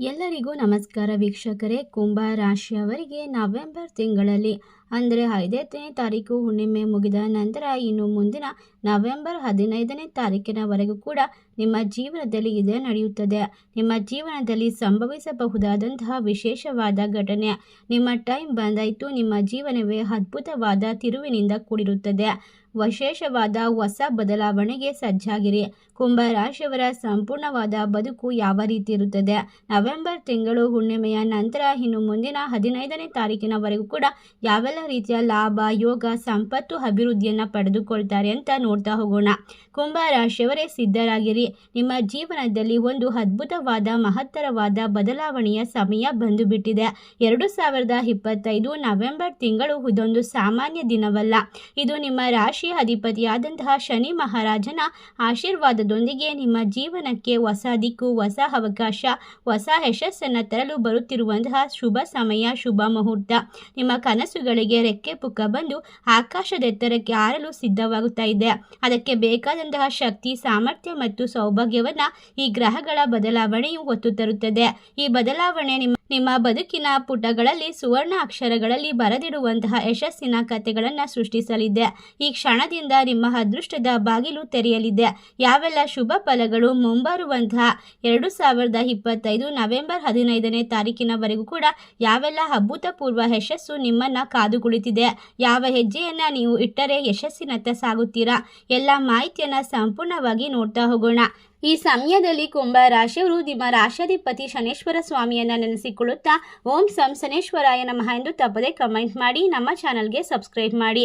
ಎಲ್ಲರಿಗೂ ನಮಸ್ಕಾರ ವೀಕ್ಷಕರೇ. ಕುಂಭ ರಾಶಿಯವರಿಗೆ ನವೆಂಬರ್ ತಿಂಗಳಲ್ಲಿ ಅಂದರೆ ಐದನೇ ತಾರೀಕು ಹುಣ್ಣಿಮೆ ಮುಗಿದ ನಂತರ ಇನ್ನು ಮುಂದಿನ ನವೆಂಬರ್ ಹದಿನೈದನೇ ತಾರೀಕಿನವರೆಗೂ ಕೂಡ ನಿಮ್ಮ ಜೀವನದಲ್ಲಿ ಇದೇ ನಡೆಯುತ್ತದೆ. ನಿಮ್ಮ ಜೀವನದಲ್ಲಿ ಸಂಭವಿಸಬಹುದಾದಂತಹ ವಿಶೇಷವಾದ ಘಟನೆ, ನಿಮ್ಮ ಟೈಮ್ ಬಂದಾಯಿತು, ನಿಮ್ಮ ಜೀವನವೇ ಅದ್ಭುತವಾದ ತಿರುವಿನಿಂದ ಕೂಡಿರುತ್ತದೆ. ವಿಶೇಷವಾದ ಹೊಸ ಬದಲಾವಣೆಗೆ ಸಜ್ಜಾಗಿರಿ. ಕುಂಭ ರಾಶಿಯವರ ಸಂಪೂರ್ಣವಾದ ಬದುಕು ಯಾವ ರೀತಿ ಇರುತ್ತದೆ? ನವೆಂಬರ್ ತಿಂಗಳು ಹುಣ್ಣಿಮೆಯ ನಂತರ ಇನ್ನು ಮುಂದಿನ ಹದಿನೈದನೇ ತಾರೀಕಿನವರೆಗೂ ಕೂಡ ಯಾವೆಲ್ಲ ರೀತಿಯ ಲಾಭ, ಯೋಗ, ಸಂಪತ್ತು ಅಭಿವೃದ್ಧಿಯನ್ನು ಪಡೆದುಕೊಳ್ತಾರೆ ಅಂತ ನೋಡ್ತಾ ಹೋಗೋಣ. ಕುಂಭ ರಾಶಿಯವರೇ ಸಿದ್ಧರಾಗಿರಿ. ನಿಮ್ಮ ಜೀವನದಲ್ಲಿ ಒಂದು ಅದ್ಭುತವಾದ, ಮಹತ್ತರವಾದ ಬದಲಾವಣೆಯ ಸಮಯ ಬಂದು ಬಿಟ್ಟಿದೆ ಎರಡು ಸಾವಿರದ ಇಪ್ಪತ್ತೈದು ನವೆಂಬರ್ ತಿಂಗಳು ಇದೊಂದು ಸಾಮಾನ್ಯ ದಿನವಲ್ಲ. ಇದು ನಿಮ್ಮ ರಾಶಿಯ ಅಧಿಪತಿಯಾದಂತಹ ಶನಿ ಮಹಾರಾಜನ ಆಶೀರ್ವಾದದೊಂದಿಗೆ ನಿಮ್ಮ ಜೀವನಕ್ಕೆ ಹೊಸ ದಿಕ್ಕು, ಹೊಸ ಅವಕಾಶ, ಹೊಸ ಯಶಸ್ಸನ್ನು ತರಲು ಬರುತ್ತಿರುವಂತಹ ಶುಭ ಸಮಯ, ಶುಭ ಮುಹೂರ್ತ. ನಿಮ್ಮ ಕನಸುಗಳಿಗೆ ರೆಕ್ಕೆ ಪುಕ್ಕ ಬಂದು ಆಕಾಶದ ಎತ್ತರಕ್ಕೆ ಹಾರಲು ಸಿದ್ಧವಾಗುತ್ತಾ ಇದೆ. ಅದಕ್ಕೆ ಬೇಕಾದಂತಹ ಶಕ್ತಿ, ಸಾಮರ್ಥ್ಯ ಮತ್ತು ಸೌಭಾಗ್ಯವನ್ನ ಈ ಗ್ರಹಗಳ ಬದಲಾವಣೆಯು ಹೊತ್ತು ತರುತ್ತದೆ. ಈ ಬದಲಾವಣೆ ನಿಮ್ಮ ನಿಮ್ಮ ಬದುಕಿನ ಪುಟಗಳಲ್ಲಿ, ಸುವರ್ಣ ಅಕ್ಷರಗಳಲ್ಲಿ ಬರೆದಿಡುವಂತಹ ಯಶಸ್ಸಿನ ಕಥೆಗಳನ್ನು ಸೃಷ್ಟಿಸಲಿದೆ. ಈ ಕ್ಷಣದಿಂದ ನಿಮ್ಮ ಅದೃಷ್ಟದ ಬಾಗಿಲು ತೆರೆಯಲಿದೆ. ಯಾವೆಲ್ಲ ಶುಭ ಫಲಗಳು ಮುಂಬರುವಂತಹ ಎರಡು ಸಾವಿರದ ಇಪ್ಪತ್ತೈದು ನವೆಂಬರ್ ಹದಿನೈದನೇ ತಾರೀಕಿನವರೆಗೂ ಕೂಡ ಯಾವೆಲ್ಲ ಅಭೂತಪೂರ್ವ ಯಶಸ್ಸು ನಿಮ್ಮನ್ನ ಕಾದು ಕುಳಿತಿದೆ ಯಾವ ಹೆಜ್ಜೆಯನ್ನ ನೀವು ಇಟ್ಟರೆ ಯಶಸ್ಸಿನತ್ತ ಸಾಗುತ್ತೀರಾ? ಎಲ್ಲ ಮಾಹಿತಿಯನ್ನ ಸಂಪೂರ್ಣವಾಗಿ ನೋಡ್ತಾ ಹೋಗೋಣ. ಈ ಸಮಯದಲ್ಲಿ ಕುಂಭ ರಾಶಿಯವರು ನಿಮ್ಮ ರಾಶಾಧಿಪತಿ ಶನೇಶ್ವರ ಸ್ವಾಮಿಯನ್ನು ನೆನೆಸಿಕೊಳ್ಳುತ್ತಾ, ಓಂ ಸಂ ಶನೇಶ್ವರಾಯ ನಮಃ ಎಂದು ತಪ್ಪದೆ ಕಮೆಂಟ್ ಮಾಡಿ, ನಮ್ಮ ಚಾನಲ್ಗೆ ಸಬ್ಸ್ಕ್ರೈಬ್ ಮಾಡಿ.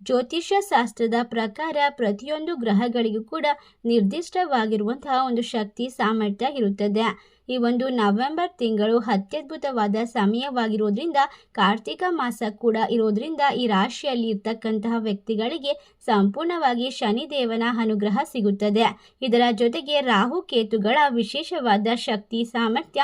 ಜ್ಯೋತಿಷ್ಯ ಶಾಸ್ತ್ರದ ಪ್ರಕಾರ ಪ್ರತಿಯೊಂದು ಗ್ರಹಗಳಿಗೂ ಕೂಡ ನಿರ್ದಿಷ್ಟವಾಗಿರುವಂತಹ ಒಂದು ಶಕ್ತಿ ಸಾಮರ್ಥ್ಯ ಇರುತ್ತದೆ. ಈ ಒಂದು ನವೆಂಬರ್ ತಿಂಗಳು ಅತ್ಯದ್ಭುತವಾದ ಸಮಯವಾಗಿರೋದ್ರಿಂದ ಕಾರ್ತಿಕ ಮಾಸ ಕೂಡ ಇರೋದ್ರಿಂದ ಈ ರಾಶಿಯಲ್ಲಿ ಇರ್ತಕ್ಕಂತಹ ವ್ಯಕ್ತಿಗಳಿಗೆ ಸಂಪೂರ್ಣವಾಗಿ ಶನಿದೇವನ ಅನುಗ್ರಹ ಸಿಗುತ್ತದೆ. ಇದರ ಜೊತೆಗೆ ರಾಹು ಕೇತುಗಳ ವಿಶೇಷವಾದ ಶಕ್ತಿ, ಸಾಮರ್ಥ್ಯ,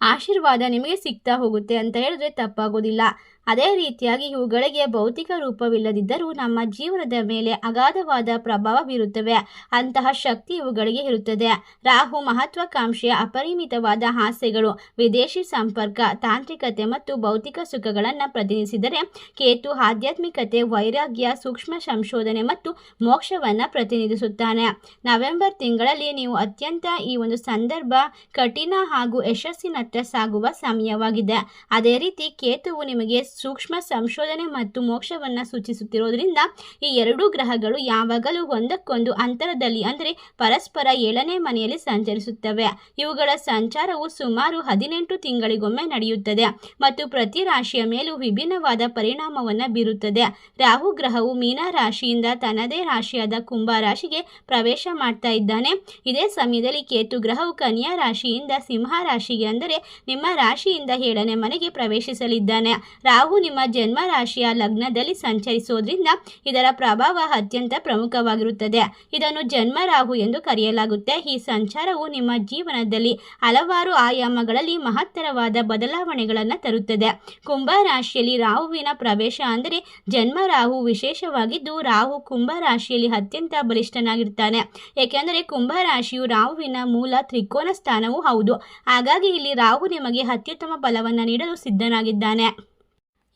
ಆಶೀರ್ವಾದ ನಿಮಗೆ ಸಿಗ್ತಾ ಹೋಗುತ್ತೆ ಅಂತ ಹೇಳಿದ್ರೆ ತಪ್ಪಾಗೋದಿಲ್ಲ. ಅದೇ ರೀತಿಯಾಗಿ ಇವುಗಳಿಗೆ ಭೌತಿಕ ರೂಪವಿಲ್ಲದಿದ್ದರೂ ನಮ್ಮ ಜೀವನದ ಮೇಲೆ ಅಗಾಧವಾದ ಪ್ರಭಾವ ಬೀರುತ್ತವೆ. ಅಂತಹ ಶಕ್ತಿ ಇವುಗಳಿಗೆ ಇರುತ್ತದೆ. ರಾಹು ಮಹತ್ವಾಕಾಂಕ್ಷೆಯ ಅಪರಿಮಿತವಾದ ಆಸೆಗಳು, ವಿದೇಶಿ ಸಂಪರ್ಕ, ತಾಂತ್ರಿಕತೆ ಮತ್ತು ಭೌತಿಕ ಸುಖಗಳನ್ನು ಪ್ರತಿನಿಧಿಸಿದರೆ ಕೇತು ಆಧ್ಯಾತ್ಮಿಕತೆ, ವೈರಾಗ್ಯ, ಸೂಕ್ಷ್ಮ ಸಂಶೋಧನೆ ಮತ್ತು ಮೋಕ್ಷವನ್ನು ಪ್ರತಿನಿಧಿಸುತ್ತಾನೆ. ನವೆಂಬರ್ ತಿಂಗಳಲ್ಲಿ ನೀವು ಅತ್ಯಂತ ಈ ಒಂದು ಸಂದರ್ಭ ಕಠಿಣ ಹಾಗೂ ಯಶಸ್ಸಿನತ್ತ ಸಾಗುವ ಸಮಯವಾಗಿದೆ. ಅದೇ ರೀತಿ ಕೇತುವು ನಿಮಗೆ ಸೂಕ್ಷ್ಮ ಸಂಶೋಧನೆ ಮತ್ತು ಮೋಕ್ಷವನ್ನು ಸೂಚಿಸುತ್ತಿರುವುದರಿಂದ ಈ ಎರಡೂ ಗ್ರಹಗಳು ಯಾವಾಗಲೂ ಒಂದಕ್ಕೊಂದು ಅಂತರದಲ್ಲಿ, ಅಂದರೆ ಪರಸ್ಪರ ಏಳನೇ ಮನೆಯಲ್ಲಿ ಸಂಚರಿಸುತ್ತವೆ. ಇವುಗಳ ಸಂಚಾರವು ಸುಮಾರು ಹದಿನೆಂಟು ತಿಂಗಳಿಗೊಮ್ಮೆ ನಡೆಯುತ್ತದೆ ಮತ್ತು ಪ್ರತಿ ರಾಶಿಯ ಮೇಲೂ ವಿಭಿನ್ನವಾದ ಪರಿಣಾಮವನ್ನು ಬೀರುತ್ತದೆ. ರಾಹು ಗ್ರಹವು ಮೀನ ರಾಶಿಯಿಂದ ತನ್ನದೇ ರಾಶಿಯಾದ ಕುಂಭ ರಾಶಿಗೆ ಪ್ರವೇಶ ಮಾಡ್ತಾ ಇದ್ದಾನೆ. ಇದೇ ಸಮಯದಲ್ಲಿ ಕೇತು ಗ್ರಹವು ಕನ್ಯಾ ರಾಶಿಯಿಂದ ಸಿಂಹ ರಾಶಿಗೆ, ಅಂದರೆ ನಿಮ್ಮ ರಾಶಿಯಿಂದ ಏಳನೇ ಮನೆಗೆ ಪ್ರವೇಶಿಸಲಿದ್ದಾನೆ. ರಾಹು ನಿಮ್ಮ ಜನ್ಮ ರಾಶಿಯ ಲಗ್ನದಲ್ಲಿ ಸಂಚರಿಸೋದ್ರಿಂದ ಇದರ ಪ್ರಭಾವ ಅತ್ಯಂತ ಪ್ರಮುಖವಾಗಿರುತ್ತದೆ. ಇದನ್ನು ಜನ್ಮ ರಾಹು ಎಂದು ಕರೆಯಲಾಗುತ್ತೆ. ಈ ಸಂಚಾರವು ನಿಮ್ಮ ಜೀವನದಲ್ಲಿ ಹಲವಾರು ಆಯಾಮಗಳಲ್ಲಿ ಮಹತ್ತರವಾದ ಬದಲಾವಣೆಗಳನ್ನು ತರುತ್ತದೆ. ಕುಂಭ ರಾಶಿಯಲ್ಲಿ ರಾಹುವಿನ ಪ್ರವೇಶ ಅಂದರೆ ಜನ್ಮ ರಾಹು ವಿಶೇಷವಾಗಿದ್ದು, ರಾಹು ಕುಂಭ ರಾಶಿಯಲ್ಲಿ ಅತ್ಯಂತ ಬಲಿಷ್ಠನಾಗಿರ್ತಾನೆ. ಏಕೆಂದರೆ ಕುಂಭ ರಾಶಿಯು ರಾಹುವಿನ ಮೂಲ ತ್ರಿಕೋನ ಸ್ಥಾನವೂ ಹೌದು. ಹಾಗಾಗಿ ಇಲ್ಲಿ ರಾಹು ನಿಮಗೆ ಅತ್ಯುತ್ತಮ ಬಲವನ್ನು ನೀಡಲು ಸಿದ್ಧನಾಗಿದ್ದಾನೆ.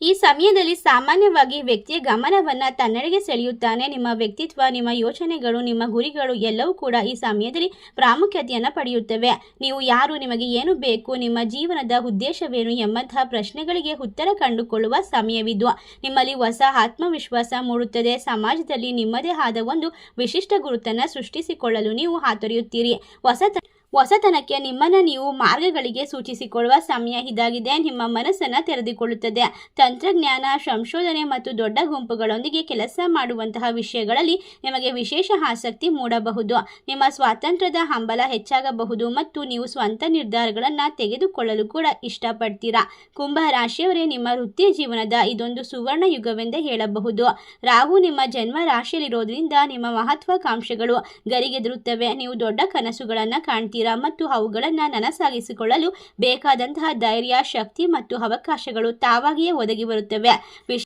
ಈ ಸಮಯದಲ್ಲಿ ಸಾಮಾನ್ಯವಾಗಿ ವ್ಯಕ್ತಿಯ ಗಮನವನ್ನು ತನ್ನಡೆಗೆ ಸೆಳೆಯುತ್ತಾನೆ. ನಿಮ್ಮ ವ್ಯಕ್ತಿತ್ವ, ನಿಮ್ಮ ಯೋಚನೆಗಳು, ನಿಮ್ಮ ಗುರಿಗಳು ಎಲ್ಲವೂ ಕೂಡ ಈ ಸಮಯದಲ್ಲಿ ಪ್ರಾಮುಖ್ಯತೆಯನ್ನು ಪಡೆಯುತ್ತವೆ. ನೀವು ಯಾರು, ನಿಮಗೆ ಏನು ಬೇಕು, ನಿಮ್ಮ ಜೀವನದ ಉದ್ದೇಶವೇನು ಎಂಬಂತಹ ಪ್ರಶ್ನೆಗಳಿಗೆ ಉತ್ತರ ಕಂಡುಕೊಳ್ಳುವ ಸಮಯವಿದ್ದು ನಿಮ್ಮಲ್ಲಿ ಹೊಸ ಆತ್ಮವಿಶ್ವಾಸ ಮೂಡುತ್ತದೆ. ಸಮಾಜದಲ್ಲಿ ನಿಮ್ಮದೇ ಆದ ಒಂದು ವಿಶಿಷ್ಟ ಗುರುತನ್ನು ಸೃಷ್ಟಿಸಿಕೊಳ್ಳಲು ನೀವು ಹಾತೊರೆಯುತ್ತೀರಿ. ಹೊಸ ಹೊಸತನಕ್ಕೆ ನಿಮ್ಮನ್ನು ನೀವು ಮಾರ್ಗಗಳಿಗೆ ಸೂಚಿಸಿಕೊಳ್ಳುವ ಸಮಯ ಇದಾಗಿದೆ. ನಿಮ್ಮ ಮನಸ್ಸನ್ನು ತೆರೆದುಕೊಳ್ಳುತ್ತದೆ. ತಂತ್ರಜ್ಞಾನ, ಸಂಶೋಧನೆ ಮತ್ತು ದೊಡ್ಡ ಗುಂಪುಗಳೊಂದಿಗೆ ಕೆಲಸ ಮಾಡುವಂತಹ ವಿಷಯಗಳಲ್ಲಿ ನಿಮಗೆ ವಿಶೇಷ ಆಸಕ್ತಿ ಮೂಡಬಹುದು. ನಿಮ್ಮ ಸ್ವಾತಂತ್ರ್ಯದ ಹಂಬಲ ಹೆಚ್ಚಾಗಬಹುದು ಮತ್ತು ನೀವು ಸ್ವಂತ ನಿರ್ಧಾರಗಳನ್ನು ತೆಗೆದುಕೊಳ್ಳಲು ಕೂಡ ಇಷ್ಟಪಡ್ತೀರಾ? ಕುಂಭ ರಾಶಿಯವರೇ, ನಿಮ್ಮ ವೃತ್ತಿ ಜೀವನದ ಇದೊಂದು ಸುವರ್ಣ ಯುಗವೆಂದೇ ಹೇಳಬಹುದು. ರಾಹು ನಿಮ್ಮ ಜನ್ಮ ರಾಶಿಯಲ್ಲಿರೋದ್ರಿಂದ ನಿಮ್ಮ ಮಹತ್ವಾಕಾಂಕ್ಷೆಗಳು ಗರಿಗೆದರುತ್ತವೆ. ನೀವು ದೊಡ್ಡ ಕನಸುಗಳನ್ನು ಕಾಣ್ತೀರಾ? ಹೊಂದಿದ್ದೀರಾ ಮತ್ತು ಅವುಗಳನ್ನು ನನಸಾಗಿಸಿಕೊಳ್ಳಲು ಬೇಕಾದಂತಹ ಧೈರ್ಯ, ಶಕ್ತಿ ಮತ್ತು ಅವಕಾಶಗಳು ತಾವಾಗಿಯೇ ಒದಗಿ ಬರುತ್ತವೆ.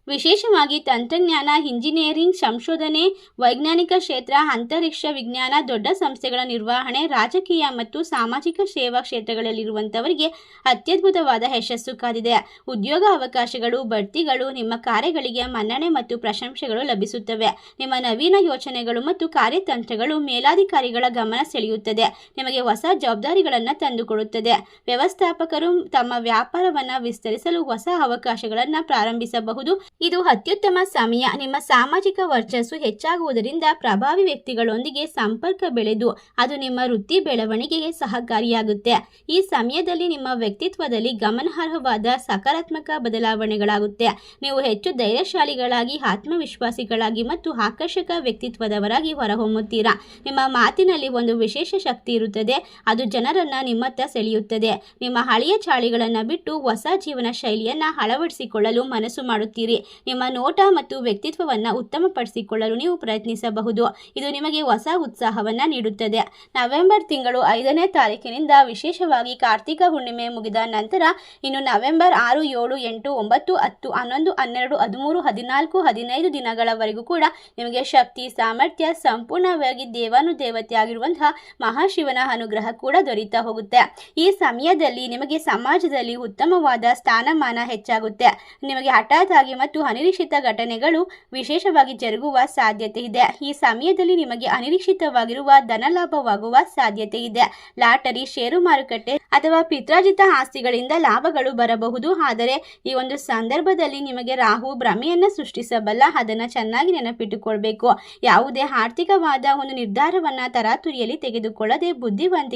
ವಿಶೇಷವಾಗಿ ತಂತ್ರಜ್ಞಾನ, ಇಂಜಿನಿಯರಿಂಗ್, ಸಂಶೋಧನೆ, ವೈಜ್ಞಾನಿಕ ಕ್ಷೇತ್ರ, ಅಂತರಿಕ್ಷ ವಿಜ್ಞಾನ, ದೊಡ್ಡ ಸಂಸ್ಥೆಗಳ ನಿರ್ವಹಣೆ, ರಾಜಕೀಯ ಮತ್ತು ಸಾಮಾಜಿಕ ಸೇವಾ ಕ್ಷೇತ್ರಗಳಲ್ಲಿರುವಂತವರಿಗೆ ಅತ್ಯದ್ಭುತವಾದ ಯಶಸ್ಸು ಕಾದಿದೆ. ಉದ್ಯೋಗ ಅವಕಾಶಗಳು, ಬಡ್ತಿಗಳು, ನಿಮ್ಮ ಕಾರ್ಯಗಳಿಗೆ ಮನ್ನಣೆ ಮತ್ತು ಪ್ರಶಂಸೆಗಳು ಲಭಿಸುತ್ತವೆ. ನಿಮ್ಮ ನವೀನ ಯೋಚನೆಗಳು ಮತ್ತು ಕಾರ್ಯತಂತ್ರಗಳು ಮೇಲಾಧಿಕಾರಿಗಳ ಗಮನ ಸೆಳೆಯುತ್ತದೆ. ನಿಮಗೆ ಹೊಸ ಜವಾಬ್ದಾರಿಗಳನ್ನು ತಂದುಕೊಡುತ್ತದೆ. ವ್ಯವಸ್ಥಾಪಕರು ತಮ್ಮ ವ್ಯಾಪಾರವನ್ನು ವಿಸ್ತರಿಸಲು ಹೊಸ ಅವಕಾಶಗಳನ್ನು ಪ್ರಾರಂಭಿಸಬಹುದು. ಇದು ಅತ್ಯುತ್ತಮ ಸಮಯ. ನಿಮ್ಮ ಸಾಮಾಜಿಕ ವರ್ಚಸ್ಸು ಹೆಚ್ಚಾಗುವುದರಿಂದ ಪ್ರಭಾವಿ ವ್ಯಕ್ತಿಗಳೊಂದಿಗೆ ಸಂಪರ್ಕ ಬೆಳೆದು ಅದು ನಿಮ್ಮ ವೃತ್ತಿ ಬೆಳವಣಿಗೆಗೆ ಸಹಕಾರಿಯಾಗುತ್ತೆ. ಈ ಸಮಯದಲ್ಲಿ ನಿಮ್ಮ ವ್ಯಕ್ತಿತ್ವದಲ್ಲಿ ಗಮನಾರ್ಹವಾದ ಸಕಾರಾತ್ಮಕ ಬದಲಾವಣೆಗಳಾಗುತ್ತೆ. ನೀವು ಹೆಚ್ಚು ಧೈರ್ಯಶಾಲಿಗಳಾಗಿ, ಆತ್ಮವಿಶ್ವಾಸಿಗಳಾಗಿ ಮತ್ತು ಆಕರ್ಷಕ ವ್ಯಕ್ತಿತ್ವದವರಾಗಿ ಹೊರಹೊಮ್ಮುತ್ತೀರಾ? ನಿಮ್ಮ ಮಾತಿನಲ್ಲಿ ಒಂದು ವಿಶೇಷ ಶಕ್ತಿ ಇರುತ್ತದೆ. ಅದು ಜನರನ್ನ ನಿಮ್ಮತ್ತ ಸೆಳೆಯುತ್ತದೆ. ನಿಮ್ಮ ಹಳೆಯ ಚಾಳಿಗಳನ್ನು ಬಿಟ್ಟು ಹೊಸ ಜೀವನ ಶೈಲಿಯನ್ನು ಅಳವಡಿಸಿಕೊಳ್ಳಲು ಮನಸ್ಸು ಮಾಡುತ್ತೀರಿ. ನಿಮ್ಮ ನೋಟ ಮತ್ತು ವ್ಯಕ್ತಿತ್ವವನ್ನು ಉತ್ತಮಪಡಿಸಿಕೊಳ್ಳಲು ನೀವು ಪ್ರಯತ್ನಿಸಬಹುದು. ಇದು ನಿಮಗೆ ಹೊಸ ಉತ್ಸಾಹವನ್ನು ನೀಡುತ್ತದೆ. ನವೆಂಬರ್ ತಿಂಗಳು ಐದನೇ ತಾರೀಕಿನಿಂದ ವಿಶೇಷವಾಗಿ ಕಾರ್ತಿಕ ಹುಣ್ಣಿಮೆ ಮುಗಿದ ನಂತರ ಇನ್ನು ನವೆಂಬರ್ ಆರು, ಏಳು, ಎಂಟು, ಒಂಬತ್ತು, ಹತ್ತು, ಹನ್ನೊಂದು, ಹನ್ನೆರಡು, ಹದಿಮೂರು, ಹದಿನಾಲ್ಕು, ಹದಿನೈದು ದಿನಗಳವರೆಗೂ ಕೂಡ ನಿಮಗೆ ಶಕ್ತಿ, ಸಾಮರ್ಥ್ಯ, ಸಂಪೂರ್ಣವಾಗಿ ದೇವಾನುದೇವತೆ ಆಗಿರುವಂತಹ ಮಹಾಶಿವನ ಅನುಗ್ರಹ ಕೂಡ ದೊರೀತಾ ಹೋಗುತ್ತೆ. ಈ ಸಮಯದಲ್ಲಿ ನಿಮಗೆ ಸಮಾಜದಲ್ಲಿ ಉತ್ತಮವಾದ ಸ್ಥಾನಮಾನ ಹೆಚ್ಚಾಗುತ್ತೆ. ನಿಮಗೆ ಹಠಾತ್ ಆಗಿ ಮತ್ತು ಅನಿರೀಕ್ಷಿತ ಘಟನೆಗಳು ವಿಶೇಷವಾಗಿ ಜರುಗುವ ಸಾಧ್ಯತೆ ಇದೆ. ಈ ಸಮಯದಲ್ಲಿ ನಿಮಗೆ ಅನಿರೀಕ್ಷಿತವಾಗಿರುವ ಧನಲಾಭವಾಗುವ ಸಾಧ್ಯತೆ ಇದೆ. ಲಾಟರಿ, ಷೇರು ಮಾರುಕಟ್ಟೆ ಅಥವಾ ಪಿತ್ರಾಜಿತ ಆಸ್ತಿಗಳಿಂದ ಲಾಭಗಳು ಬರಬಹುದು. ಆದರೆ ಈ ಒಂದು ಸಂದರ್ಭದಲ್ಲಿ ನಿಮಗೆ ರಾಹು, ಭ್ರಮೆಯನ್ನು ಸೃಷ್ಟಿಸಬಲ್ಲ, ಅದನ್ನು ಚೆನ್ನಾಗಿ ನೆನಪಿಟ್ಟುಕೊಳ್ಬೇಕು. ಯಾವುದೇ ಆರ್ಥಿಕವಾದ ಒಂದು ನಿರ್ಧಾರವನ್ನು ತರಾತುರಿಯಲ್ಲಿ ತೆಗೆದುಕೊಳ್ಳದೆ ಬುದ್ಧಿವಂತಿಕೆಯಿಂದ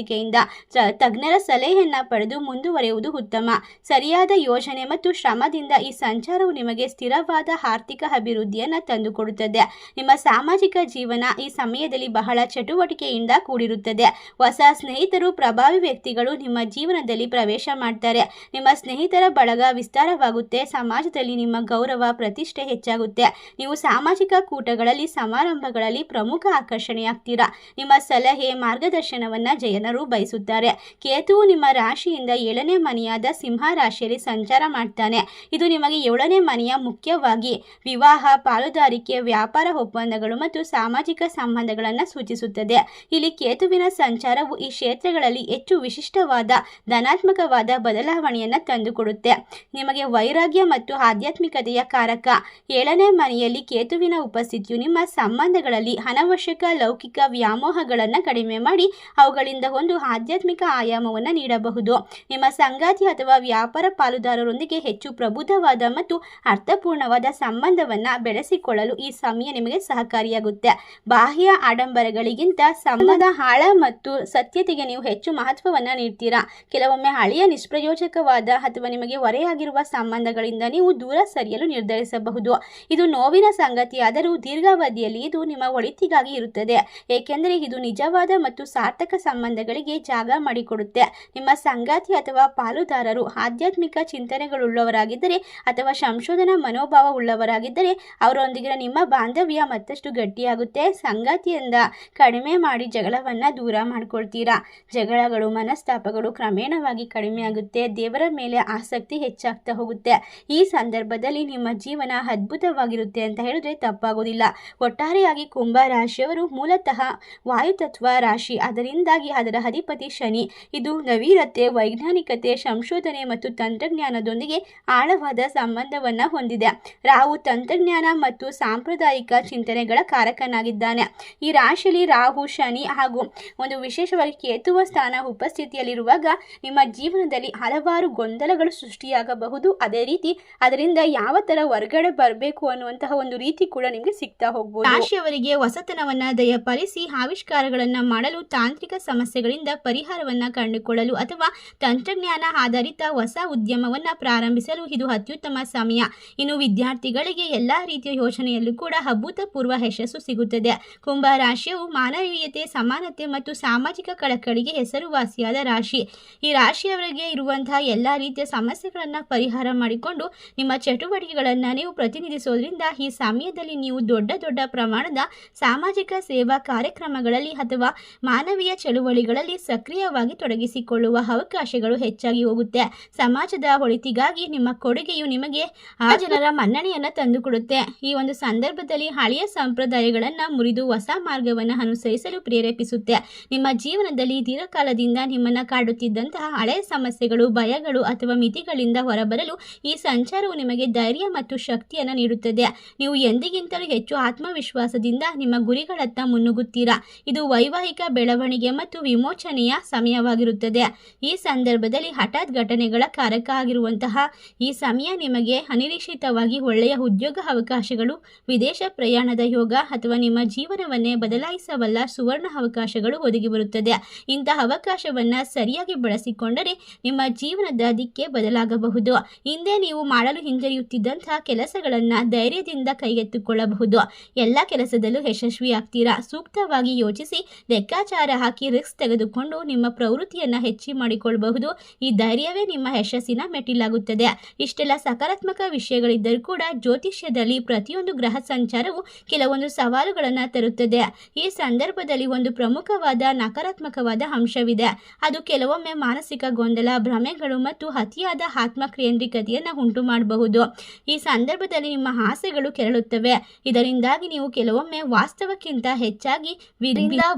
ತ- ತಜ್ಞರ ಸಲಹೆಯನ್ನ ಪಡೆದು ಮುಂದುವರೆಯುವುದು ಉತ್ತಮ. ಸರಿಯಾದ ಯೋಜನೆ ಮತ್ತು ಶ್ರಮದಿಂದ ಈ ಸಂಚಾರವು ನಿಮಗೆ ಸ್ಥಿರವಾದ ಆರ್ಥಿಕ ಅಭಿವೃದ್ಧಿಯನ್ನು ತಂದುಕೊಡುತ್ತದೆ. ನಿಮ್ಮ ಸಾಮಾಜಿಕ ಜೀವನ ಈ ಸಮಯದಲ್ಲಿ ಬಹಳ ಚಟುವಟಿಕೆಯಿಂದ ಕೂಡಿರುತ್ತದೆ. ಹೊಸ ಸ್ನೇಹಿತರು, ಪ್ರಭಾವಿ ವ್ಯಕ್ತಿಗಳು ನಿಮ್ಮ ಜೀವನದಲ್ಲಿ ಪ್ರವೇಶ ಮಾಡ್ತಾರೆ. ನಿಮ್ಮ ಸ್ನೇಹಿತರ ಬಳಗ ವಿಸ್ತಾರವಾಗುತ್ತೆ. ಸಮಾಜದಲ್ಲಿ ನಿಮ್ಮ ಗೌರವ, ಪ್ರತಿಷ್ಠೆ ಹೆಚ್ಚಾಗುತ್ತೆ. ನೀವು ಸಾಮಾಜಿಕ ಕೂಟಗಳಲ್ಲಿ, ಸಮಾರಂಭಗಳಲ್ಲಿ ಪ್ರಮುಖ ಆಕರ್ಷಣೆಯಾಗ್ತೀರಾ. ನಿಮ್ಮ ಸಲಹೆ, ಮಾರ್ಗದರ್ಶನವನ್ನ ಜನರು ಬಯಸುತ್ತಾರೆ. ಕೇತುವು ನಿಮ್ಮ ರಾಶಿಯಿಂದ ಏಳನೇ ಮನೆಯಾದ ಸಿಂಹ ರಾಶಿಯಲ್ಲಿ ಸಂಚಾರ ಮಾಡ್ತಾನೆ. ಇದು ನಿಮಗೆ ಏಳನೇ ಮನೆಯ ಮುಖ್ಯವಾಗಿ ವಿವಾಹ, ಪಾಲುದಾರಿಕೆ, ವ್ಯಾಪಾರ ಒಪ್ಪಂದಗಳು ಮತ್ತು ಸಾಮಾಜಿಕ ಸಂಬಂಧಗಳನ್ನು ಸೂಚಿಸುತ್ತದೆ. ಇಲ್ಲಿ ಕೇತುವಿನ ಸಂಚಾರವು ಈ ಕ್ಷೇತ್ರಗಳಲ್ಲಿ ಹೆಚ್ಚು ವಿಶಿಷ್ಟವಾದ, ಧನಾತ್ಮಕವಾದ ಬದಲಾವಣೆಯನ್ನು ತಂದುಕೊಡುತ್ತೆ. ನಿಮಗೆ ವೈರಾಗ್ಯ ಮತ್ತು ಆಧ್ಯಾತ್ಮಿಕತೆಯ ಕಾರಕ. ಏಳನೇ ಮನೆಯಲ್ಲಿ ಕೇತುವಿನ ಉಪಸ್ಥಿತಿಯು ನಿಮ್ಮ ಸಂಬಂಧಗಳಲ್ಲಿ ಅನವಶ್ಯಕ ಲೌಕಿಕ ವ್ಯಾಮೋಹಗಳನ್ನು ಕಡಿಮೆ ಮಾಡಿ, ಅವುಗಳಿಂದ ಒಂದು ಆಧ್ಯಾತ್ಮಿಕ ಆಯಾಮವನ್ನು ನೀಡಬಹುದು. ನಿಮ್ಮ ಸಂಗಾತಿ ಅಥವಾ ವ್ಯಾಪಾರ ಪಾಲುದಾರರೊಂದಿಗೆ ಹೆಚ್ಚು ಪ್ರಬುದ್ಧವಾದ ಮತ್ತು ಅರ್ಥಪೂರ್ಣವಾದ ಸಂಬಂಧವನ್ನು ಬೆಳೆಸಿಕೊಳ್ಳಲು ಈ ಸಮಯ ನಿಮಗೆ ಸಹಕಾರಿಯಾಗುತ್ತೆ. ಬಾಹ್ಯ ಆಡಂಬರಗಳಿಗಿಂತ ಸಂಬಂಧ, ಆಳ ಮತ್ತು ಸತ್ಯತೆಗೆ ನೀವು ಹೆಚ್ಚು ಮಹತ್ವವನ್ನು ನೀಡ್ತೀರಾ? ಕೆಲವೊಮ್ಮೆ ಹಳೆಯ ನಿಷ್ಪ್ರಯೋಜಕವಾದ ಅಥವಾ ನಿಮಗೆ ಹೊರೆಯಾಗಿರುವ ಸಂಬಂಧಗಳಿಂದ ನೀವು ದೂರ ಸರಿಯಲು ನಿರ್ಧರಿಸಬಹುದು. ಇದು ನೋವಿನ ಸಂಗತಿಯಾದರೂ ದೀರ್ಘಾವಧಿಯಲ್ಲಿ ಇದು ನಿಮ್ಮ ಒಳಿತಿಗಾಗಿ ಇರುತ್ತದೆ. ಏಕೆಂದರೆ ಇದು ನಿಜವಾದ ಮತ್ತು ಸಾರ್ಥಕ ಸಂಬಂಧಗಳಿಗೆ ಜಾಗ ಮಾಡಿಕೊಡುತ್ತೆ. ನಿಮ್ಮ ಸಂಗಾತಿ ಅಥವಾ ಪಾಲುದಾರರು ಆಧ್ಯಾತ್ಮಿಕ ಚಿಂತನೆಗಳುಳ್ಳವರಾಗಿದ್ದರೆ ಅಥವಾ ಸಂಶೋಧನಾ ಮನೋಭಾವ ಉಳ್ಳವರಾಗಿದ್ದರೆ ಅವರೊಂದಿಗಿನ ನಿಮ್ಮ ಬಾಂಧವ್ಯ ಮತ್ತಷ್ಟು ಗಟ್ಟಿಯಾಗುತ್ತೆ. ಸಂಗಾತಿಯಿಂದ ಕಡಿಮೆ ಮಾಡಿ ಜಗಳವನ್ನು ದೂರ ಮಾಡ್ಕೊಳ್ತೀರಾ? ಜಗಳಗಳು, ಮನಸ್ತಾಪಗಳು ಕ್ರಮೇಣವಾಗಿ ಕಡಿಮೆಯಾಗುತ್ತೆ. ದೇವರ ಮೇಲೆ ಆಸಕ್ತಿ ಹೆಚ್ಚಾಗ್ತಾ ಹೋಗುತ್ತೆ. ಈ ಸಂದರ್ಭದಲ್ಲಿ ನಿಮ್ಮ ಜೀವನ ಅದ್ಭುತವಾಗಿರುತ್ತೆ ಅಂತ ಹೇಳಿದ್ರೆ ತಪ್ಪಾಗೋದಿಲ್ಲ. ಒಟ್ಟಾರೆಯಾಗಿ ಕುಂಭ ರಾಶಿಯವರು ಮೂಲತಃ ವಾಯುತತ್ವ ರಾಶಿ. ಅದರಿಂದಾಗಿ ಅದರ ಅಧಿಪತಿ ಶನಿ. ಇದು ನವೀನತೆ, ವೈಜ್ಞಾನಿಕತೆ, ಸಂಶೋಧನೆ ಮತ್ತು ತಂತ್ರಜ್ಞಾನದೊಂದಿಗೆ ಆಳವಾದ ಸಂಬಂಧವನ್ನು ಹೊಂದಿದೆ. ರಾಹು ತಂತ್ರಜ್ಞಾನ ಮತ್ತು ಸಾಂಪ್ರದಾಯಿಕ ಚಿಂತನೆಗಳ ಕಾರಕನಾಗಿದ್ದಾನೆ. ಈ ರಾಶಿಯಲ್ಲಿ ರಾಹು, ಶನಿ ಹಾಗೂ ಒಂದು ವಿಶೇಷವಾಗಿ ಕೇತುವ ಸ್ಥಾನ ಉಪಸ್ಥಿತಿಯಲ್ಲಿರುವಾಗ ನಿಮ್ಮ ಜೀವನದಲ್ಲಿ ಹಲವಾರು ಗೊಂದಲಗಳು ಸೃಷ್ಟಿಯಾಗಬಹುದು. ಅದೇ ರೀತಿ ಅದರಿಂದ ಯಾವ ತರ ಹೊರಗಡೆ ಬರಬೇಕು ಅನ್ನುವಂತಹ ಒಂದು ರೀತಿ ಕೂಡ ನಿಮಗೆ ಸಿಗ್ತಾ ಹೋಗ್ಬೋದು. ರಾಶಿಯವರಿಗೆ ಹೊಸತನವನ್ನ ದಯಪಾಲಿಸಿ, ಆವಿಷ್ಕಾರಗಳನ್ನ ಮಾಡಲು ತಾಂತ್ರಿಕ ಸಮಸ್ಯೆಗಳಿಂದ ಪರಿಹಾರವನ್ನ ಕಂಡುಕೊಳ್ಳಲು ಅಥವಾ ತಂತ್ರಜ್ಞಾನ ಆಧಾರಿತ ಹೊಸ ಉದ್ಯಮವನ್ನ ಪ್ರಾರಂಭಿಸಲು ಇದು ಅತ್ಯುತ್ತಮ ಸಮಯ. ಇನ್ನು ವಿದ್ಯಾರ್ಥಿಗಳಿಗೆ ಎಲ್ಲಾ ರೀತಿಯ ಯೋಜನೆಯಲ್ಲೂ ಕೂಡ ಅಭೂತಪೂರ್ವ ಯಶಸ್ಸು ಸಿಗುತ್ತದೆ. ಕುಂಭ ರಾಶಿಯು ಮಾನವೀಯತೆ, ಸಮಾನತೆ ಮತ್ತು ಸಾಮಾಜಿಕ ಕಳಕಳಿಗೆ ಹೆಸರುವಾಸಿಯಾದ ರಾಶಿ. ಈ ರಾಶಿಯವರಿಗೆ ಇರುವಂತಹ ಎಲ್ಲ ರೀತಿಯ ಸಮಸ್ಯೆಗಳನ್ನು ಪರಿಹಾರ ಮಾಡಿಕೊಂಡು ನಿಮ್ಮ ಚಟುವಟಿಕೆಗಳನ್ನು ನೀವು ಪ್ರತಿನಿಧಿಸೋದ್ರಿಂದ ಈ ಸಮಯದಲ್ಲಿ ನೀವು ದೊಡ್ಡ ದೊಡ್ಡ ಪ್ರಮಾಣದ ಸಾಮಾಜಿಕ ಸೇವಾ ಕಾರ್ಯಕ್ರಮಗಳಲ್ಲಿ ಅಥವಾ ಮಾನವೀಯ ಚಳುವಳಿಗಳ ಕೆಲಸಗಳಲ್ಲಿ ಸಕ್ರಿಯವಾಗಿ ತೊಡಗಿಸಿಕೊಳ್ಳುವ ಅವಕಾಶಗಳು ಹೆಚ್ಚಾಗಿ ಹೋಗುತ್ತೆ. ಸಮಾಜದ ಒಳಿತಿಗಾಗಿ ನಿಮ್ಮ ಕೊಡುಗೆಯು ನಿಮಗೆ ಆ ಜನರ ಮನ್ನಣೆಯನ್ನು ತಂದುಕೊಡುತ್ತೆ. ಈ ಒಂದು ಸಂದರ್ಭದಲ್ಲಿ ಹಳೆಯ ಸಂಪ್ರದಾಯಗಳನ್ನು ಮುರಿದು ಹೊಸ ಮಾರ್ಗವನ್ನು ಅನುಸರಿಸಲು ಪ್ರೇರೇಪಿಸುತ್ತೆ. ನಿಮ್ಮ ಜೀವನದಲ್ಲಿ ದೀರ್ಘಕಾಲದಿಂದ ನಿಮ್ಮನ್ನು ಕಾಡುತ್ತಿದ್ದಂತಹ ಹಳೆಯ ಸಮಸ್ಯೆಗಳು, ಭಯಗಳು ಅಥವಾ ಮಿತಿಗಳಿಂದ ಹೊರಬರಲು ಈ ಸಂಚಾರವು ನಿಮಗೆ ಧೈರ್ಯ ಮತ್ತು ಶಕ್ತಿಯನ್ನು ನೀಡುತ್ತದೆ. ನೀವು ಎಂದಿಗಿಂತಲೂ ಹೆಚ್ಚು ಆತ್ಮವಿಶ್ವಾಸದಿಂದ ನಿಮ್ಮ ಗುರಿಗಳತ್ತ ಮುನ್ನುಗ್ಗುತ್ತೀರಾ? ಇದು ವೈವಾಹಿಕ ಬೆಳವಣಿಗೆ ಮತ್ತು ವಿಮೋಚನೆಯ ಸಮಯವಾಗಿರುತ್ತದೆ. ಈ ಸಂದರ್ಭದಲ್ಲಿ ಹಠಾತ್ ಘಟನೆಗಳ ಕಾರಕ ಆಗಿರುವಂತಹ ಈ ಸಮಯ ನಿಮಗೆ ಅನಿರೀಕ್ಷಿತವಾಗಿ ಒಳ್ಳೆಯ ಉದ್ಯೋಗ ಅವಕಾಶಗಳು, ವಿದೇಶ ಪ್ರಯಾಣದ ಯೋಗ ಅಥವಾ ನಿಮ್ಮ ಜೀವನವನ್ನೇ ಬದಲಾಯಿಸಬಲ್ಲ ಸುವರ್ಣ ಅವಕಾಶಗಳು ಒದಗಿ ಬರುತ್ತದೆ. ಇಂತಹ ಅವಕಾಶವನ್ನು ಸರಿಯಾಗಿ ಬಳಸಿಕೊಂಡರೆ ನಿಮ್ಮ ಜೀವನದ ದಿಕ್ಕೆ ಬದಲಾಗಬಹುದು. ಹಿಂದೆ ನೀವು ಮಾಡಲು ಹಿಂಜರಿಯುತ್ತಿದ್ದಂತಹ ಕೆಲಸಗಳನ್ನು ಧೈರ್ಯದಿಂದ ಕೈಗೆತ್ತಿಕೊಳ್ಳಬಹುದು. ಎಲ್ಲ ಕೆಲಸದಲ್ಲೂ ಯಶಸ್ವಿಯಾಗ್ತೀರಾ? ಸೂಕ್ತವಾಗಿ ಯೋಚಿಸಿ ಲೆಕ್ಕಾಚಾರ ಹಾಕಿ ರಿಸ್ಕ್ ತೆಗೆದುಕೊಂಡು ನಿಮ್ಮ ಪ್ರವೃತ್ತಿಯನ್ನು ಹೆಚ್ಚಿ ಮಾಡಿಕೊಳ್ಳಬಹುದು ಈ ಧೈರ್ಯವೇ ನಿಮ್ಮ ಯಶಸ್ಸಿನ ಮೆಟ್ಟಿಲಾಗುತ್ತದೆ. ಇಷ್ಟೆಲ್ಲ ಸಕಾರಾತ್ಮಕ ವಿಷಯಗಳಿದ್ದರೂ ಕೂಡ ಜ್ಯೋತಿಷ್ಯದಲ್ಲಿ ಪ್ರತಿಯೊಂದು ಗ್ರಹ ಸಂಚಾರವು ಕೆಲವೊಂದು ಸವಾಲುಗಳನ್ನು ತರುತ್ತದೆ. ಈ ಸಂದರ್ಭದಲ್ಲಿ ಒಂದು ಪ್ರಮುಖವಾದ ನಕಾರಾತ್ಮಕವಾದ ಅಂಶವಿದೆ. ಅದು ಕೆಲವೊಮ್ಮೆ ಮಾನಸಿಕ ಗೊಂದಲ, ಭ್ರಮೆಗಳು ಮತ್ತು ಅತಿಯಾದ ಆತ್ಮ ಕೇಂದ್ರಿಕತೆಯನ್ನು ಉಂಟು ಮಾಡಬಹುದು ಈ ಸಂದರ್ಭದಲ್ಲಿ ನಿಮ್ಮ ಆಸೆಗಳು ಕೆರಳುತ್ತವೆ. ಇದರಿಂದಾಗಿ ನೀವು ಕೆಲವೊಮ್ಮೆ ವಾಸ್ತವಕ್ಕಿಂತ ಹೆಚ್ಚಾಗಿ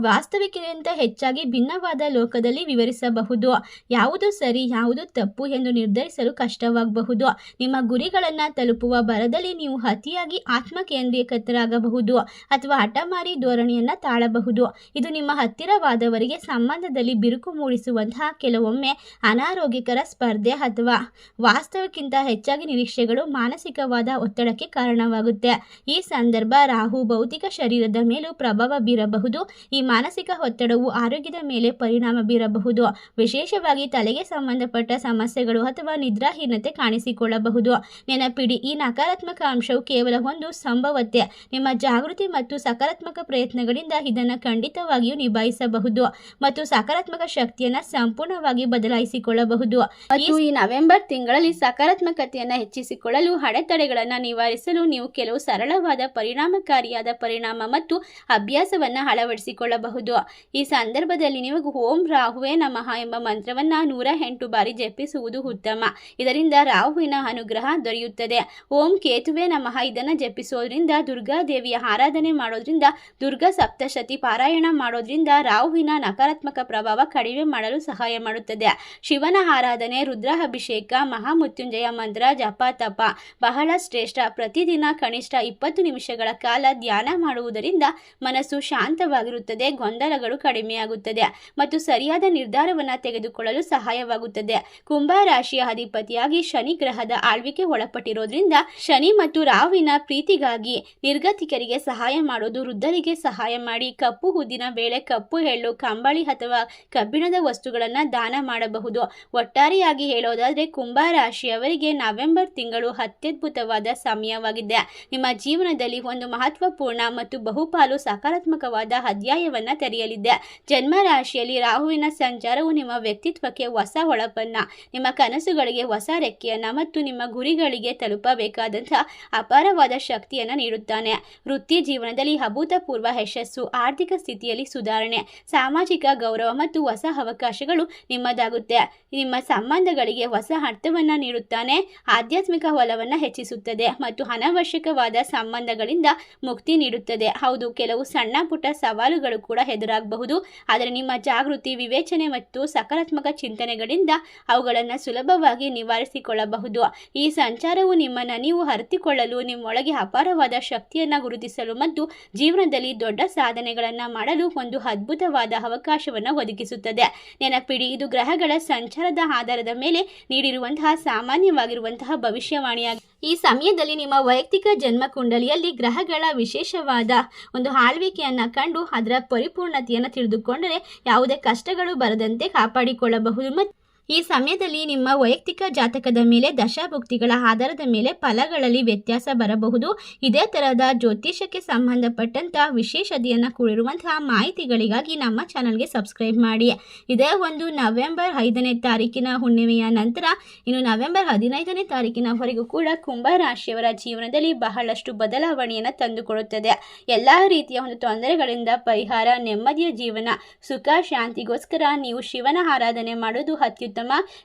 ವಾಸ್ತವಕ್ಕಿಂತ ಹೆಚ್ಚಾಗಿ ಭಿನ್ನವಾದ ಲೋಕದಲ್ಲಿ ವಿವರಿಸಬಹುದು. ಯಾವುದು ಸರಿ, ಯಾವುದು ತಪ್ಪು ಎಂದು ನಿರ್ಧರಿಸಲು ಕಷ್ಟವಾಗಬಹುದು. ನಿಮ್ಮ ಗುರಿಗಳನ್ನು ತಲುಪುವ ಬರದಲ್ಲಿ ನೀವು ಅತಿಯಾಗಿ ಆತ್ಮ ಕೇಂದ್ರೀಕೃತರಾಗಬಹುದು ಅಥವಾ ಹಠಮಾರಿ ಧೋರಣೆಯನ್ನು ತಾಳಬಹುದು. ಇದು ನಿಮ್ಮ ಹತ್ತಿರವಾದವರಿಗೆ ಸಂಬಂಧದಲ್ಲಿ ಬಿರುಕು ಮೂಡಿಸುವಂತಹ ಕೆಲವೊಮ್ಮೆ ಅನಾರೋಗ್ಯಕರ ಸ್ಪರ್ಧೆ ಅಥವಾ ವಾಸ್ತವಕ್ಕಿಂತ ಹೆಚ್ಚಾಗಿ ನಿರೀಕ್ಷೆಗಳು ಮಾನಸಿಕವಾದ ಒತ್ತಡಕ್ಕೆ ಕಾರಣವಾಗುತ್ತೆ. ಈ ಸಂದರ್ಭ ರಾಹು ಭೌತಿಕ ಶರೀರದ ಮೇಲೂ ಪ್ರಭಾವ ಬೀರಬಹುದು. ಈ ಮಾನಸಿಕ ಒತ್ತಡವು ಆರೋಗ್ಯದ ಮೇಲೆ ಪರಿಣಾಮ ಬೀರಬಹುದು. ವಿಶೇಷವಾಗಿ ತಲೆಗೆ ಸಂಬಂಧಪಟ್ಟ ಸಮಸ್ಯೆಗಳು ಅಥವಾ ನಿದ್ರಾಹೀನತೆ ಕಾಣಿಸಿಕೊಳ್ಳಬಹುದು. ನೆನಪಿಡಿ, ಈ ನಕಾರಾತ್ಮಕ ಅಂಶವು ಕೇವಲ ಒಂದು ಸಂಭವತೆ ನಿಮ್ಮ ಜಾಗೃತಿ ಮತ್ತು ಸಕಾರಾತ್ಮಕ ಪ್ರಯತ್ನಗಳಿಂದ ಇದನ್ನು ಖಂಡಿತವಾಗಿಯೂ ನಿಭಾಯಿಸಬಹುದು ಮತ್ತು ಸಕಾರಾತ್ಮಕ ಶಕ್ತಿಯನ್ನು ಸಂಪೂರ್ಣವಾಗಿ ಬದಲಾಯಿಸಿಕೊಳ್ಳಬಹುದು. ಈ ನವೆಂಬರ್ ತಿಂಗಳಲ್ಲಿ ಸಕಾರಾತ್ಮಕತೆಯನ್ನು ಹೆಚ್ಚಿಸಿಕೊಳ್ಳಲು ಅಡೆತಡೆಗಳನ್ನು ನಿವಾರಿಸಲು ನೀವು ಕೆಲವು ಸರಳವಾದ ಪರಿಣಾಮಕಾರಿಯಾದ ಪರಿಣಾಮ ಮತ್ತು ಅಭ್ಯಾಸವನ್ನು ಅಳವಡಿಸಿಕೊಳ್ಳಬಹುದು. ಈ ಸಂದರ್ಭದಲ್ಲಿ ನೀವು ಓಂ ರಾಹುವೇ ನಮಃ ಎಂಬ ಮಂತ್ರವನ್ನು ನೂರ ಎಂಟು ಬಾರಿ ಜಪಿಸುವುದು ಉತ್ತಮ. ಇದರಿಂದ ರಾಹುವಿನ ಅನುಗ್ರಹ ದೊರೆಯುತ್ತದೆ. ಓಂ ಕೇತುವೆ ನಮಃ. ಇದನ್ನು ಜಪಿಸೋದ್ರಿಂದ ದುರ್ಗಾದೇವಿಯ ಆರಾಧನೆ ಮಾಡೋದ್ರಿಂದ, ದುರ್ಗಾ ಸಪ್ತಶತಿ ಪಾರಾಯಣ ಮಾಡೋದ್ರಿಂದ ರಾಹುವಿನ ನಕಾರಾತ್ಮಕ ಪ್ರಭಾವ ಕಡಿಮೆ ಮಾಡಲು ಸಹಾಯ ಮಾಡುತ್ತದೆ. ಶಿವನ ಆರಾಧನೆ ರುದ್ರ ಅಭಿಷೇಕ ಮಹಾಮೃತ್ಯುಂಜಯ ಮಂತ್ರ, ಜಪ, ತಪ ಬಹಳ ಶ್ರೇಷ್ಠ. ಪ್ರತಿದಿನ ಕನಿಷ್ಠ ಇಪ್ಪತ್ತು ನಿಮಿಷಗಳ ಕಾಲ ಧ್ಯಾನ ಮಾಡುವುದರಿಂದ ಮನಸ್ಸು ಶಾಂತವಾಗಿರುತ್ತದೆ, ಗೊಂದಲಗಳು ಕಡಿಮೆಯಾಗುತ್ತದೆ. ಮತ್ತು ಸರಿಯಾದ ನಿರ್ಧಾರವನ್ನು ತೆಗೆದುಕೊಳ್ಳಲು ಸಹಾಯವಾಗುತ್ತದೆ. ಕುಂಭ ರಾಶಿಯ ಅಧಿಪತಿಯಾಗಿ ಶನಿ ಗ್ರಹದ ಆಳ್ವಿಕೆ ಒಳಪಟ್ಟಿರೋದ್ರಿಂದ ಶನಿ ಮತ್ತು ರಾವಿನ ಪ್ರೀತಿಗಾಗಿ ನಿರ್ಗತಿಕರಿಗೆ ಸಹಾಯ ಮಾಡೋದು, ವೃದ್ಧರಿಗೆ ಸಹಾಯ ಮಾಡಿ ಕಪ್ಪು ಉದ್ದಿನ ಬೇಳೆ ಕಪ್ಪು ಎಳ್ಳು, ಕಂಬಳಿ ಅಥವಾ ಕಬ್ಬಿಣದ ವಸ್ತುಗಳನ್ನು ದಾನ ಮಾಡಬಹುದು. ಒಟ್ಟಾರೆಯಾಗಿ ಹೇಳೋದಾದರೆ ಕುಂಭ ರಾಶಿಯವರಿಗೆ ನವೆಂಬರ್ ತಿಂಗಳು ಅತ್ಯದ್ಭುತವಾದ ಸಮಯವಾಗಿದೆ. ನಿಮ್ಮ ಜೀವನದಲ್ಲಿ ಒಂದು ಮಹತ್ವಪೂರ್ಣ ಮತ್ತು ಬಹುಪಾಲು ಸಕಾರಾತ್ಮಕವಾದ ಅಧ್ಯಾಯವನ್ನು ತೆರೆಯಲಿದೆ. ಜನ್ಮ ರಾಶಿಯಲ್ಲಿ ರಾಹುವಿನ ಸಂಚಾರವು ನಿಮ್ಮ ವ್ಯಕ್ತಿತ್ವಕ್ಕೆ ಹೊಸ ಹೊಳಪನ್ನ, ನಿಮ್ಮ ಕನಸುಗಳಿಗೆ ಹೊಸ ರೆಕ್ಕೆಯನ್ನ ಮತ್ತು ನಿಮ್ಮ ಗುರಿಗಳಿಗೆ ತಲುಪಬೇಕಾದಂತಹ ಅಪಾರವಾದ ಶಕ್ತಿಯನ್ನು ನೀಡುತ್ತಾನೆ. ವೃತ್ತಿ ಜೀವನದಲ್ಲಿ ಅಭೂತಪೂರ್ವ ಯಶಸ್ಸು, ಆರ್ಥಿಕ ಸ್ಥಿತಿಯಲ್ಲಿ ಸುಧಾರಣೆ, ಸಾಮಾಜಿಕ ಗೌರವ ಮತ್ತು ಹೊಸ ಅವಕಾಶಗಳು ನಿಮ್ಮದಾಗುತ್ತೆ. ನಿಮ್ಮ ಸಂಬಂಧಗಳಿಗೆ ಹೊಸ ಅರ್ಥವನ್ನ ನೀಡುತ್ತಾನೆ. ಆಧ್ಯಾತ್ಮಿಕ ಒಲವನ್ನು ಹೆಚ್ಚಿಸುತ್ತದೆ ಮತ್ತು ಅನವಶ್ಯಕವಾದ ಸಂಬಂಧಗಳಿಂದ ಮುಕ್ತಿ ನೀಡುತ್ತದೆ. ಹೌದು, ಕೆಲವು ಸಣ್ಣ ಪುಟ್ಟ ಸವಾಲುಗಳು ಕೂಡ ಎದುರಾಗಬಹುದು. ಆದರೆ ಜಾಗೃತಿ, ವಿವೇಚನೆ ಮತ್ತು ಸಕಾರಾತ್ಮಕ ಚಿಂತನೆಗಳಿಂದ ಅವುಗಳನ್ನು ಸುಲಭವಾಗಿ ನಿವಾರಿಸಿಕೊಳ್ಳಬಹುದು. ಈ ಸಂಚಾರವು ನಿಮ್ಮನ್ನು ನೀವು ಅರಿತುಕೊಳ್ಳಲು ನಿಮ್ಮೊಳಗೆ ಅಪಾರವಾದ ಶಕ್ತಿಯನ್ನು ಗುರುತಿಸಲು ಮತ್ತು ಜೀವನದಲ್ಲಿ ದೊಡ್ಡ ಸಾಧನೆಗಳನ್ನು ಮಾಡಲು ಒಂದು ಅದ್ಭುತವಾದ ಅವಕಾಶವನ್ನು ಒದಗಿಸುತ್ತದೆ. ನೆನಪಿಡಿ, ಇದು ಗ್ರಹಗಳ ಸಂಚಾರದ ಆಧಾರದ ಮೇಲೆ ನೀಡಿರುವಂತಹ ಸಾಮಾನ್ಯವಾಗಿರುವಂತಹ ಭವಿಷ್ಯವಾಣಿಯಾಗಿದೆ ಈ ಸಮಯದಲ್ಲಿ ನಿಮ್ಮ ವೈಯಕ್ತಿಕ ಜನ್ಮ ಕುಂಡಲಿಯಲ್ಲಿ ಗ್ರಹಗಳ ವಿಶೇಷವಾದ ಒಂದು ಆಳ್ವಿಕೆಯನ್ನು ಕಂಡು ಅದರ ಪರಿಪೂರ್ಣತೆಯನ್ನು ತಿಳಿದುಕೊಂಡರೆ ಯಾವುದೇ ಕಷ್ಟಗಳು ಬರದಂತೆ ಕಾಪಾಡಿಕೊಳ್ಳಬಹುದು. ಮತ್ತು ಈ ಸಮಯದಲ್ಲಿ ನಿಮ್ಮ ವೈಯಕ್ತಿಕ ಜಾತಕದ ಮೇಲೆ ದಶಾಭುಕ್ತಿಗಳ ಆಧಾರದ ಮೇಲೆ ಫಲಗಳಲ್ಲಿ ವ್ಯತ್ಯಾಸ ಬರಬಹುದು. ಇದೇ ತರಹದ ಜ್ಯೋತಿಷಕ್ಕೆ ಸಂಬಂಧಪಟ್ಟಂತಹ ವಿಶೇಷತೆಯನ್ನು ಕೂಡಿರುವಂತಹ ಮಾಹಿತಿಗಳಿಗಾಗಿ ನಮ್ಮ ಚಾನಲ್ಗೆ ಸಬ್ಸ್ಕ್ರೈಬ್ ಮಾಡಿ. ಇದೇ ಒಂದು ನವೆಂಬರ್ ಐದನೇ ತಾರೀಕಿನ ಹುಣ್ಣಿಮೆಯ ನಂತರ, ಇನ್ನು ನವೆಂಬರ್ ಹದಿನೈದನೇ ತಾರೀಕಿನವರೆಗೂ ಕೂಡ ಕುಂಭ ರಾಶಿಯವರ ಜೀವನದಲ್ಲಿ ಬಹಳಷ್ಟು ಬದಲಾವಣೆಯನ್ನು ತಂದುಕೊಡುತ್ತದೆ. ಎಲ್ಲ ರೀತಿಯ ಒಂದು ತೊಂದರೆಗಳಿಂದ ಪರಿಹಾರ, ನೆಮ್ಮದಿಯ ಜೀವನ, ಸುಖ, ಶಾಂತಿಗೋಸ್ಕರ ನೀವು ಶಿವನ ಆರಾಧನೆ ಮಾಡೋದು ಅತ್ಯುತ್ತಮ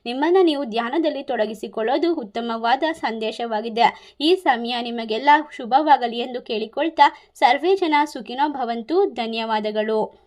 ನಿಮ್ಮನ್ನು ನೀವು ಧ್ಯಾನದಲ್ಲಿ ತೊಡಗಿಸಿಕೊಳ್ಳೋದು ಉತ್ತಮವಾದ ಸಂದೇಶವಾಗಿದೆ. ಈ ಸಮಯ ನಿಮಗೆಲ್ಲ ಶುಭವಾಗಲಿ ಎಂದು ಕೇಳಿಕೊಳ್ತಾ ಸರ್ವೇ ಜನ ಸುಖಿನೋ ಭವಂತು. ಧನ್ಯವಾದಗಳು.